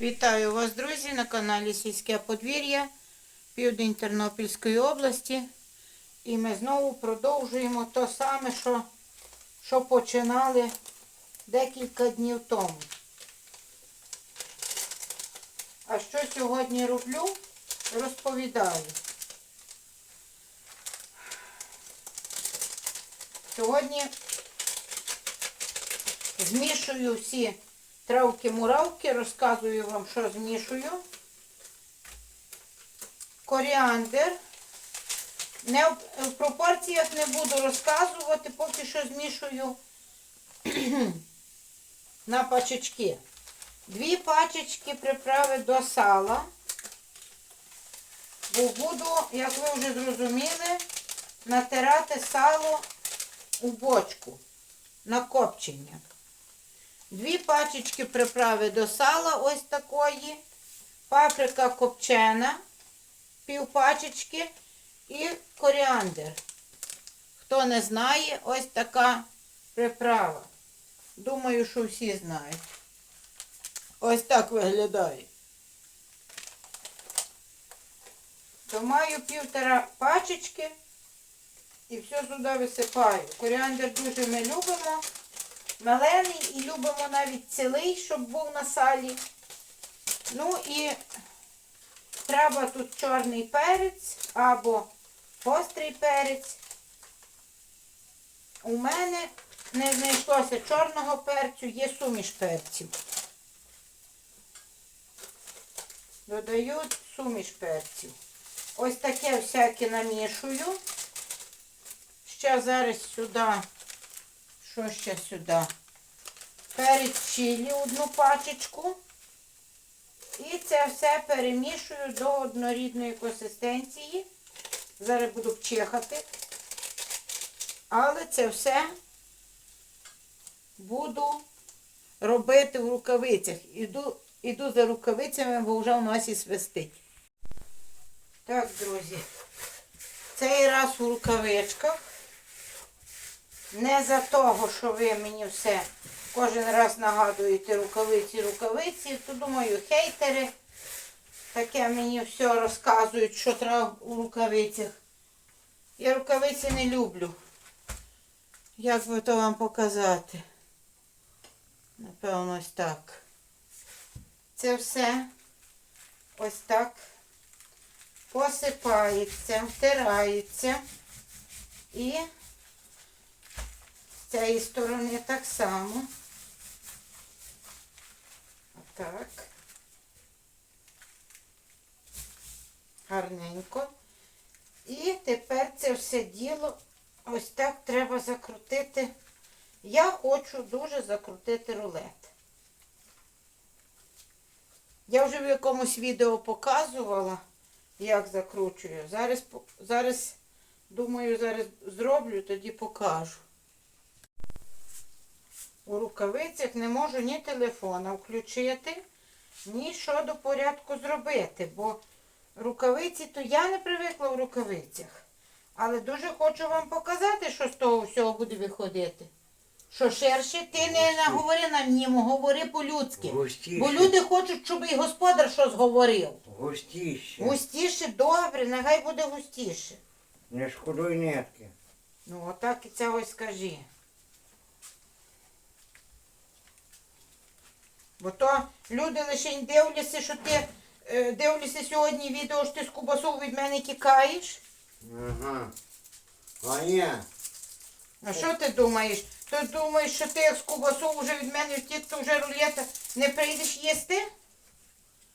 Вітаю вас, друзі, на каналі Сільське подвір'я, Південь Тернопільської області. І ми знову продовжуємо те саме, що, що починали декілька днів тому. А що сьогодні роблю, розповідаю. Сьогодні змішую всі травки-муравки, розказую вам, що змішую. Коріандр. Не в, пропорціях не буду розказувати, поки що змішую на пачечки. Дві пачечки приправи до сала. Бо буду, як ви вже зрозуміли, натирати сало у бочку на копчення. Дві пачечки приправи до сала ось такої. Паприка копчена, пів пачечки і коріандр. Хто не знає, ось така приправа. Думаю, що всі знають. Ось так виглядає. То маю півтора пачечки і все сюди висипаю. Коріандр дуже ми любимо. Мелений і любимо навіть цілий, щоб був на салі. Ну і треба тут чорний перець або гострий перець. У мене не знайшлося чорного перцю, є суміш перців. Додаю суміш перців. Ось таке всяке намішую. Ще зараз сюди, що ще сюди? Перець чилі одну пачечку. І це все перемішую до однорідної консистенції. Зараз буду пчихати. Але це все буду робити в рукавицях. Іду, іду за рукавицями, бо вже в нас і свистить. Так, друзі, цей раз у рукавичках. Не за того, що ви мені все кожен раз нагадуєте рукавиці, рукавиці, то думаю, хейтери таке мені все розказують, що треба у рукавицях. Я рукавиці не люблю. Як би то вам показати? Напевно, ось так. Це все ось так посипається, втирається і цієї сторони так само. Отак. Гарненько. І тепер це все діло ось так треба закрутити. Я хочу дуже закрутити рулет. Я вже в якомусь відео показувала, як закручую. Зараз, зараз думаю, зараз зроблю, тоді покажу. У рукавицях не можу ні телефона включити, ні що до порядку зробити, бо рукавиці, то я не привикла в рукавицях. Але дуже хочу вам показати, що з того всього буде виходити. Що ширше, ти не наговори на ньому, говори по-людськи. Густіше. Бо люди хочуть, щоб і господар щось говорив. Густіше. Густіше, добре, нехай буде густіше. Не шкодуй нитки. Ну, отак і це ось скажи. Бо то люди лише дивляться, що ти е, дивляться сьогодні відео, що ти з кубасу від мене тікаєш. Ага. А ні. А що ти думаєш? Ти думаєш, що ти як з кубасу вже від мене втік, то вже рулета не прийдеш їсти?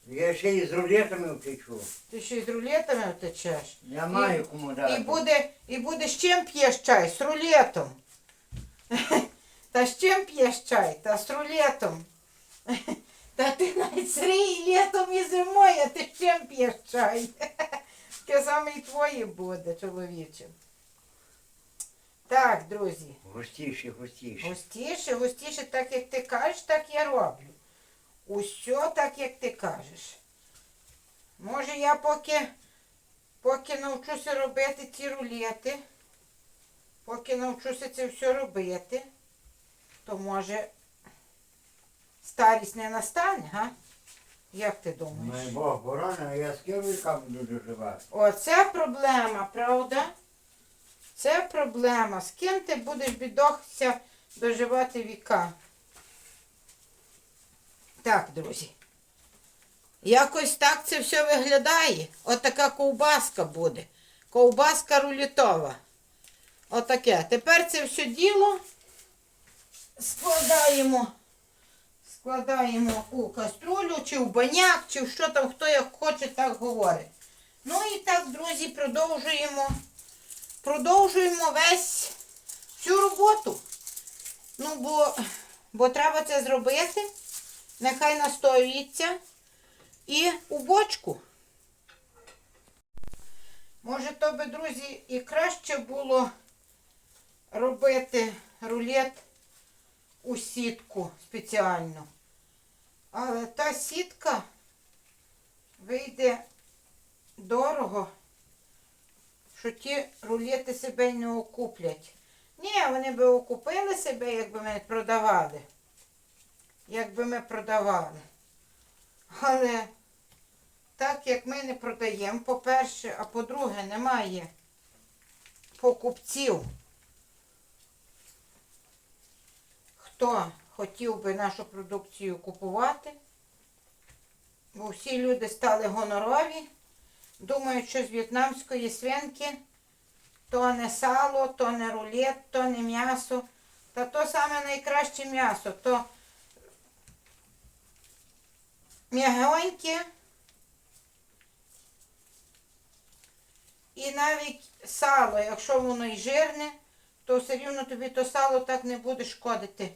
Я ще і з рулетами втечу. Ти ще й з рулетами втечеш. Я маю кому дати. І буде, і буде з чим п'єш чай? З рулетом. Та з чим п'єш чай? Та з рулетом. Та ти навіть срій літом і зимою, а ти чим п'єш чай? Таке саме і твоє буде, чоловіче. Так, друзі. Густіше, густіше. Густіше, густіше, так як ти кажеш, так я роблю. Усьо так, як ти кажеш. Може, я поки, поки навчуся робити ці рулети, поки навчуся це все робити, то може старість не настане, га? Як ти Май думаєш? Бог борони, а я з ким віка буду доживати. Оце проблема, правда? Це проблема. З ким ти будеш бідохся доживати віка? Так, друзі. Якось так це все виглядає. Отака ковбаска буде. Ковбаска рулітова. Отаке. Тепер це все діло складаємо. Складаємо у каструлю, чи в баняк, чи в що там, хто як хоче, так говорить. Ну і так, друзі, продовжуємо. Продовжуємо весь всю роботу. Ну, бо, бо треба це зробити. Нехай настоюється. І у бочку. Може, то би, друзі, і краще було робити рулет у сітку спеціально. Але та сітка вийде дорого, що ті рулети себе не окуплять. Ні, вони би окупили себе, якби ми продавали. Якби ми продавали. Але так як ми не продаємо, по-перше, а по-друге, немає покупців. Хто хотів би нашу продукцію купувати, бо всі люди стали гонорові, думають, що з в'єтнамської свинки то не сало, то не рулет, то не м'ясо, та то саме найкраще м'ясо, то м'ягоньке і навіть сало, якщо воно і жирне, то все рівно тобі то сало так не буде шкодити,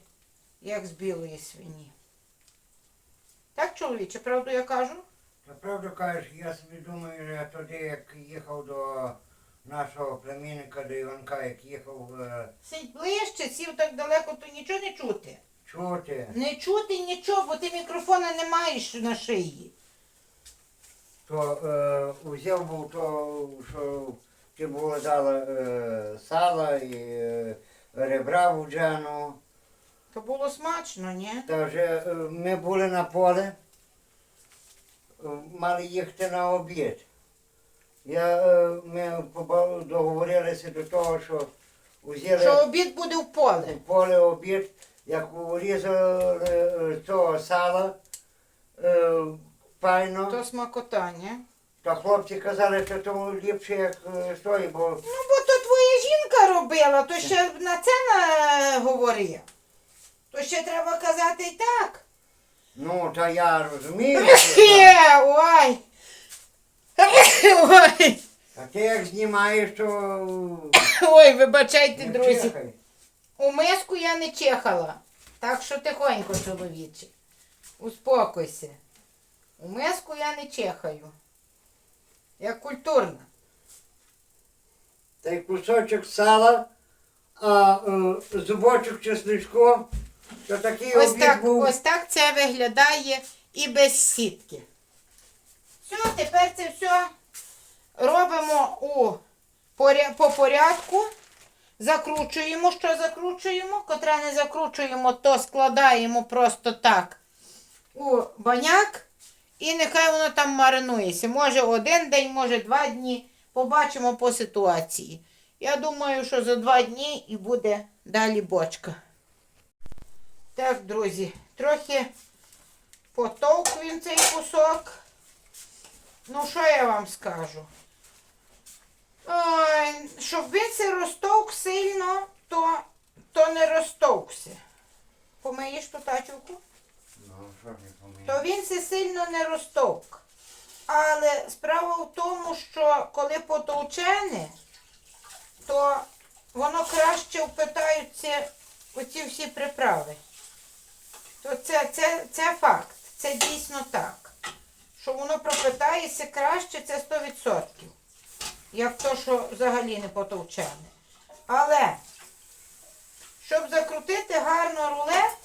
як з білої свині. Так, чоловіче, правду я кажу? Та правду кажеш, я собі думаю, я тоді, як їхав до нашого племінника, до Іванка, як їхав е, Сидь ближче, сів так далеко, то нічого не чути. чути, Не чути нічого, бо ти мікрофона не маєш на шиї. то е, узяв був то, що ти було дала е, сала і е, ребра в джану. То було смачно, ні? Та вже е, ми були на поле, е, мали їхати на обід. Я, е, ми поба- договорилися до того, що взяли Що обід буде в поле. в поле обід, як урізали е, цього сала е, файно, То смакота, ні? то хлопці казали, що тому ліпше, як е, бо Ну, бо то твоя жінка робила, то ще на це на... говори. То ще треба казати і так. ну, та я розумію, що Е, Ой. Ой. а ти як знімаєш, то Ой, вибачайте, не друзі. чихай. У миску я не чехала. Так що тихонько, чоловіче. Успокойся. У миску я не чехаю. Я культурна. та й кусочок сала, а е, зубочок чесничку, то такий Ось так, був. ось так це виглядає і без сітки. Все, тепер це все робимо у, поря- по порядку. Закручуємо, що закручуємо. Котре не закручуємо, то складаємо просто так у баняк. І нехай воно там маринується. Може один день, може два дні. Побачимо по ситуації. Я думаю, що за два дні і буде далі бочка. Так, друзі, трохи потовк він цей кусок. Ну, що я вам скажу? Ой, щоб він се розтовк сильно, то, то не розтовкся. Помиєш ту тачівку? Ну? То він се сильно не розтовк. Але справа в тому, що коли потовчене, то воно краще впитаються оці всі приправи. Це, це, це факт. Це дійсно так. Що воно пропитається краще, це 100%. Як то, що взагалі не потовчене. Але, щоб закрутити гарно рулет,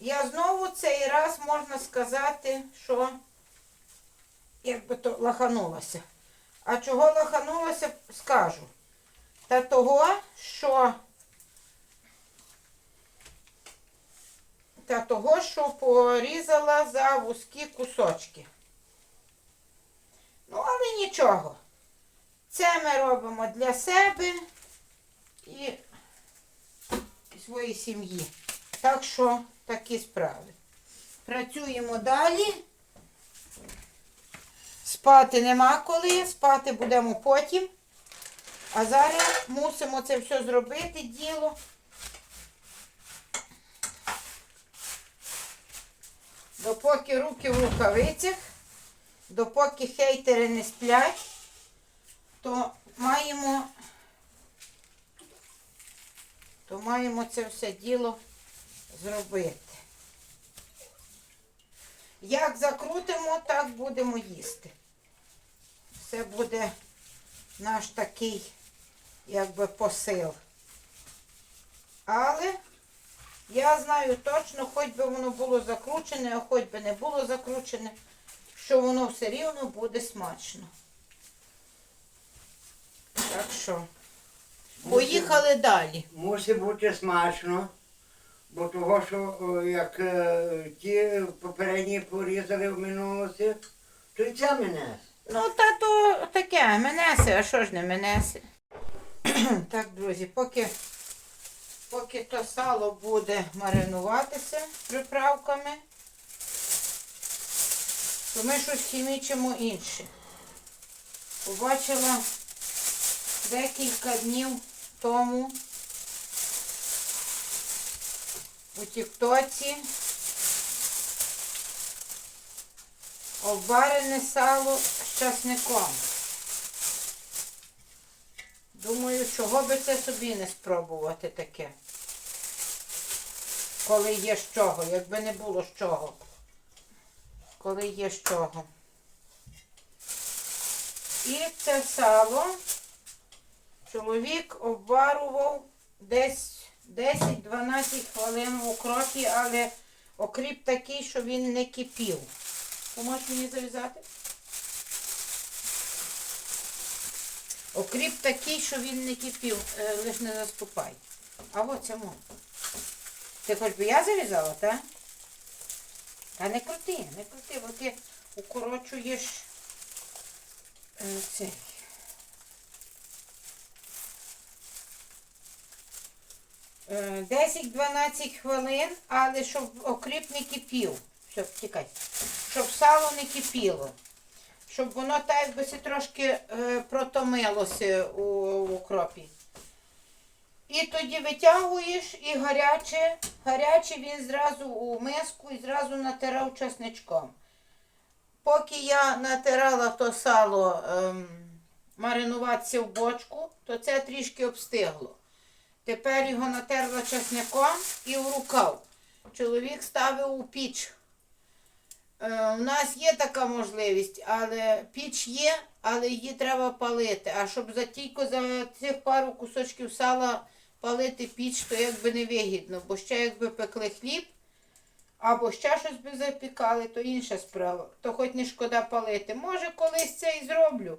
я знову цей раз можна сказати, що якби то лаханулася. А чого лаханулася, скажу. Та того, що Та того, що порізала за вузькі кусочки. Ну, але нічого. Це ми робимо для себе і своєї сім'ї. Так що такі справи. Працюємо далі. Спати нема коли, спати будемо потім. А зараз мусимо це все зробити, діло. Допоки руки в рукавицях, допоки хейтери не сплять, то маємо, то маємо це все діло зробити. Як закрутимо, так будемо їсти. Це буде наш такий, якби посил. Але я знаю точно, хоч би воно було закручене, а хоч би не було закручене, що воно все рівно буде смачно. Так що, поїхали далі. Мусить бути смачно, бо того, що о, як е, ті попередні порізали в минулості, то й це мене. Ну, та то таке, менесе, а що ж не менесе? так, друзі, поки, поки то сало буде маринуватися приправками, то ми щось хімічимо інше. Побачила декілька днів тому у Тіктоці обварене сало з часником. Думаю, чого би це собі не спробувати таке. Коли є з чого, якби не було з чого. Коли є з чого. І це сало чоловік обварував десь 10-12 хвилин в окропі, але окріп такий, що він не кипів. Поможеш мені зав'язати? Окріп такий, що він не кипів, е, лиш не заступай. А от цьому. Ти хоч би я зав'язала, так? Та не крути, не крути, бо ти укорочуєш е, цей. Е, 10-12 хвилин, але щоб окріп не кипів. Все, тікай. Щоб сало не кипіло. Щоб воно так якби трошки е, протомилося у, у окропі. І тоді витягуєш і гаряче, гаряче він зразу у миску і зразу натирав часничком. Поки я натирала то сало ем, маринуватися в бочку, то це трішки обстигло. Тепер його натерла часником і в рукав. Чоловік ставив у піч. Е, У нас є така можливість, але піч є, але її треба палити. А щоб за тільки за цих пару кусочків сала палити піч, то якби не вигідно, бо ще якби пекли хліб, або ще щось би запікали, то інша справа. То хоч не шкода палити. Може, колись це і зроблю.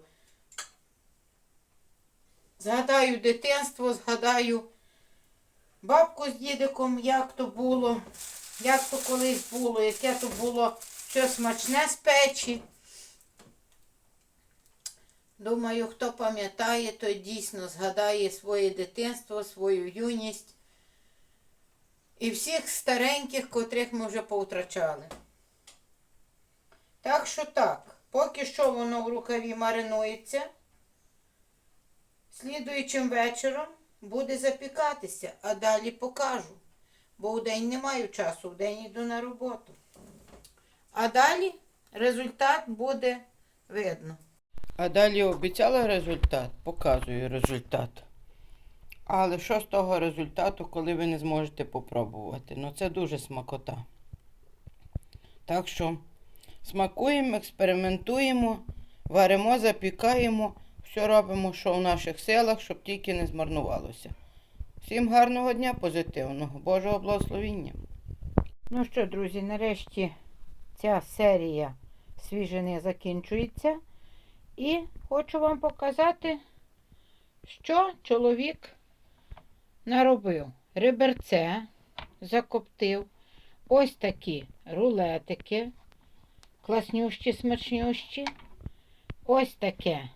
Згадаю дитинство, згадаю бабку з дідиком, як то було, як то колись було, яке то було щось смачне з печі. Думаю, хто пам'ятає, той дійсно згадає своє дитинство, свою юність і всіх стареньких, котрих ми вже повтрачали. Так що так, поки що воно в рукаві маринується, слідуючим вечором буде запікатися, а далі покажу. Бо в день не маю часу, в день йду на роботу. А далі результат буде видно. А далі обіцяла результат, показую результат. Але що з того результату, коли ви не зможете попробувати? Ну це дуже смакота. Так що смакуємо, експериментуємо, варимо, запікаємо, все робимо, що в наших силах, щоб тільки не змарнувалося. Всім гарного дня, позитивного, Божого благословіння. Ну що, друзі, нарешті ця серія свіжини закінчується. І хочу вам показати, що чоловік наробив. Риберце закоптив, ось такі рулетики. Класнющі, смачнющі. Ось таке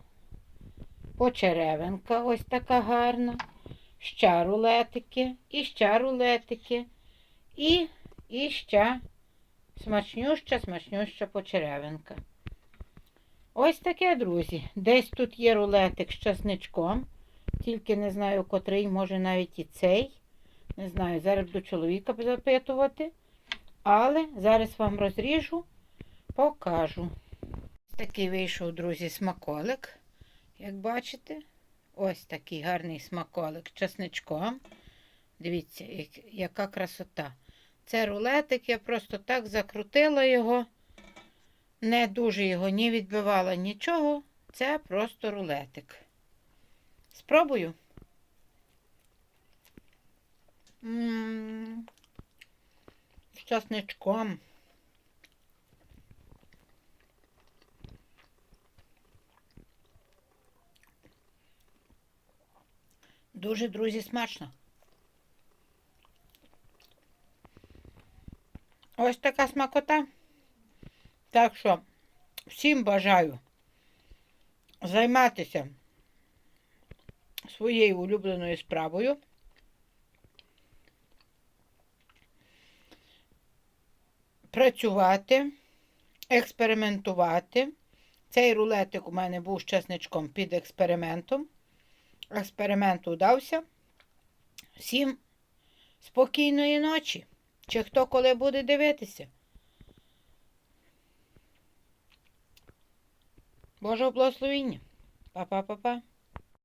почеревинка, ось така гарна. Ще рулетики, і ще рулетики. І, і ще смачнюща, смачнюща почеревинка. Ось таке, друзі. Десь тут є рулетик з часничком. Тільки не знаю, котрий, може навіть і цей. Не знаю, зараз буду чоловіка запитувати. Але зараз вам розріжу, покажу. Ось такий вийшов, друзі, смаколик. Як бачите, ось такий гарний смаколик з часничком. Дивіться, яка красота. Це рулетик, я просто так закрутила його. Не дуже його ні відбивала нічого. Це просто рулетик. Спробую. М, З часничком. Дуже, друзі, смачно. Ось така смакота. Так що всім бажаю займатися своєю улюбленою справою. Працювати, експериментувати. Цей рулетик у мене був з під експериментом. Експеримент удався. Всім спокійної ночі. Чи хто коли буде дивитися? Божого благословіння. Па-па-па-па.